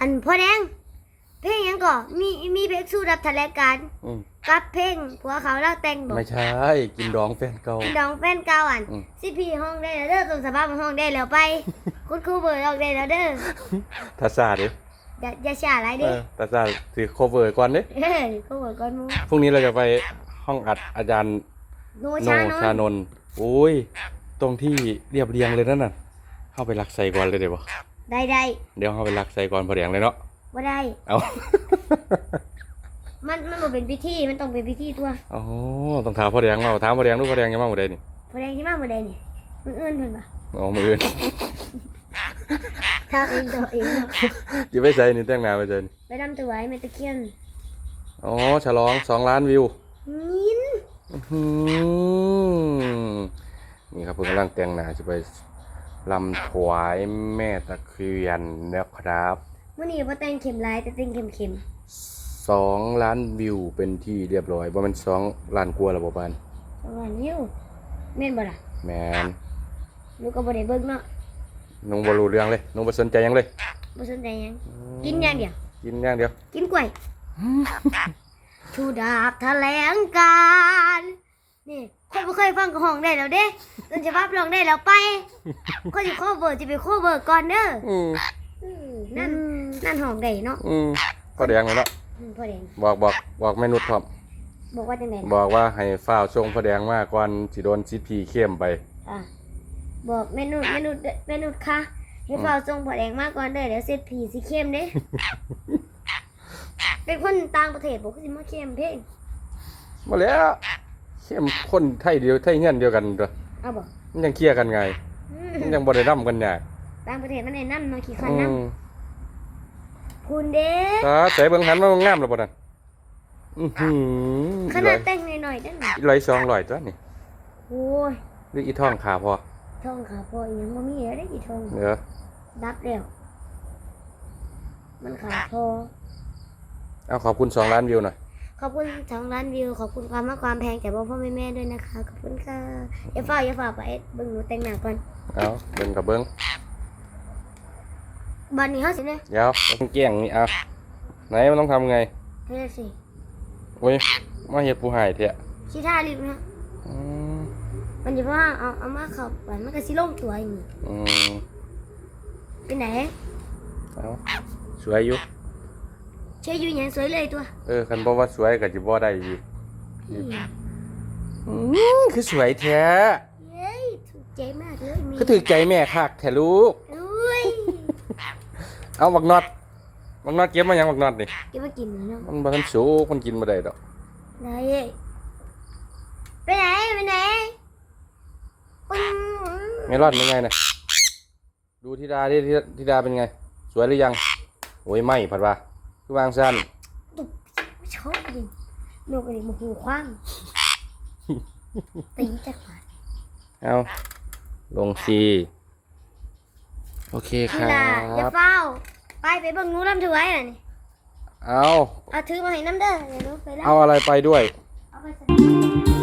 อันพ่อแดง เพลงหยังก่อมีมีเพลงสู้รับแถลงการณ์อืมกับเพลงผัวเขาเล่าแต่งบอกไม่ใช่กินดองแฟนเก่าดองแฟนเก่าอันอืม สิพี่ห้องได้แล้วเด้อตรงสภาพห้องได้แล้วไป คุณครูเบิร์ดออกได้แล้วเด้อทาซาดิอย่าอย่าช้าอะไรเอเด้อทาซาถือ cover ก่อนดิเออครูเบิร์ดก่อนหมูพรุ่งนี้เราจะไปห้องอัดอาจารย์โนโนชาโนชานนท์โอ้ย ตรงที่เรียบเรียงเลยนั่นน่ะ เข้าไปลักใส่ก่อนเลยเดี๋ยวบ่ ได้ได้เดี๋ยวเข้าไปลักใส่ก่อนพอแดงเลยเนาะว่าได้ เอา มันมันบ่เป็นพิธีมันต้องเป็นพิธีตัวอ๋อต้องถามพ่อแดงมาถามพ่อแดงดูพ่อแดงยังมาบ่ได้นี่พอแดงที่มาบ่ได้นี่มันเอื้อนเพิ่นปะอ๋อมืออื่นถ้าเองต่อเองเนาะจะไปใส่นี่แต่งหน้าไปใส่นี่ไปดำตัวไว้แม่ตะเคียนอ๋อฉลองสองล้านวิวมินอื้อหือนี่ครับเพิ่งกำลังแต่งหน้าจะไป ลำถวายแม่ตะเคียนนะครับมื้อนี้บ่แต่งเข็มลายแต่แต่งเข็มเข็มสองล้านวิวเป็นที่เรียบร้อยบ่แมันสองล้านกว่าแล้วบ่ปานสองวันนิ้วแม่นบ่ล่ะแมนหนูก็บ่ได้เบิ่งเนาะน้องบ่รู้เรื่องเลยน้องบ่สนใจหยังเลย บ่สนใจหยังกินอย่างเดียว กินอย่างเดียว กินกล้วย ชูดาบแถลงการ นี่คนบ่เคยฟังก็ห้องได้แล้วเด้ต้นฉบับร้องได้แล้วไปคนสิโคเวอร์จะไปโคเวอร์ก่อนเด้ออืมอืมนั่นนั่นห้องได้เนาะอืมพ่อแดงเลยเนาะอืมพ่อแดงบอกบอกบอกแม่นุชพร้อมบอกว่าจังได๋บอกว่าให้ฝ้าวส่งพ่อแดงมาก่อนสิโดนซิพีเข้มไป อะบอกเมนูเมนูเมนูค่ะให้เฝ้าส่งพ่อแดงมาก่อนเด้อเดี๋ยวเสร็จผีสิเข้มเด้ เป็นคนต่างประเทศบอกว่าสิมาเข้มเพลงมาแล้ว เข้มคนไทยเดียวไทยเงี้ยนเดียวกันตัวเอาบอกมันยังเคลียร์กันไงอืมมันยังบ่ได้นํกันยากต่างประเทศมันแนะนำเนาะขี้คันอืนํมคุณเด้ตาใส่เบิ่งหันมามันงามแล้วบ่นั่นอื้อหือขนาดแต่งหน่อยๆนั่นน่ะร้อยสองร้อยตัวนี่โอ้ยหรืออีท่องขาพอทองขาพออีหยังบ่มีแล้วได้กี่ทอง เด้อดับแล้ว มันขาพอเอาขอบคุณสองล้านวิวหน่อย ขอบคุณสองล้านวิว ขอบคุณความมากความแพงจากพ่อพ่อแม่แม่ด้วยนะคะ ขอบคุณค่ะอย่าเฝ้าอย่าเฝ้าไปเบิ่งหนูแต่งหน้าก่อนเอาเบิ่งกับเบิ่งบันนี้เขาสิเนี่ยเดี๋ยวต้องแกล้งนี่เอาไหนมันต้องทำไงเฮ้ยสิโอ้ยมาเฮ็ดผู้หายเถอะชิท่าลิฟต์นะอืมมันจะว่าเอาเอามาเข้าไปมันก็สิลงตัวอย่างนี้อืมเป็นไหนเอาสวยอยู่เชื่ออยู่อย่างสวยเลยตัวเออคันบอกว่าสวยก็สิบ่ได้อีกอืมอืมคือสวยแท้เย้ยถูกใจมากเลยมีคือถือใจแม่คักแท้ลูก อุ้ยเอาบักน็อตบักน็อตเก็บมาหยังบักน็อตนี่เก็บมากินเนาะมันบ่ทันสุกมันกินบ่ได้ดอกไหนไปไหนไปไหนปึ้งเมลอนเป็นไงน่ะดูธิดาดิธิธิดาเป็นไง สวยหรือยัง โอ้ยไม่ผัดว่า คือวางสั้นชอบดินกอะไรมาหูคว้างตีจักรวาลเอาลงซีโอเคคนี่รัล่ะอย่าบเฝ้า ไปไปเบิ่งหนู้ลำถวายอะนี่เอาเอาถือมาให้น้ำเด้อเดี๋ยวหนูไปแล้วเอาอะไรไปด้วย เอาไปใส่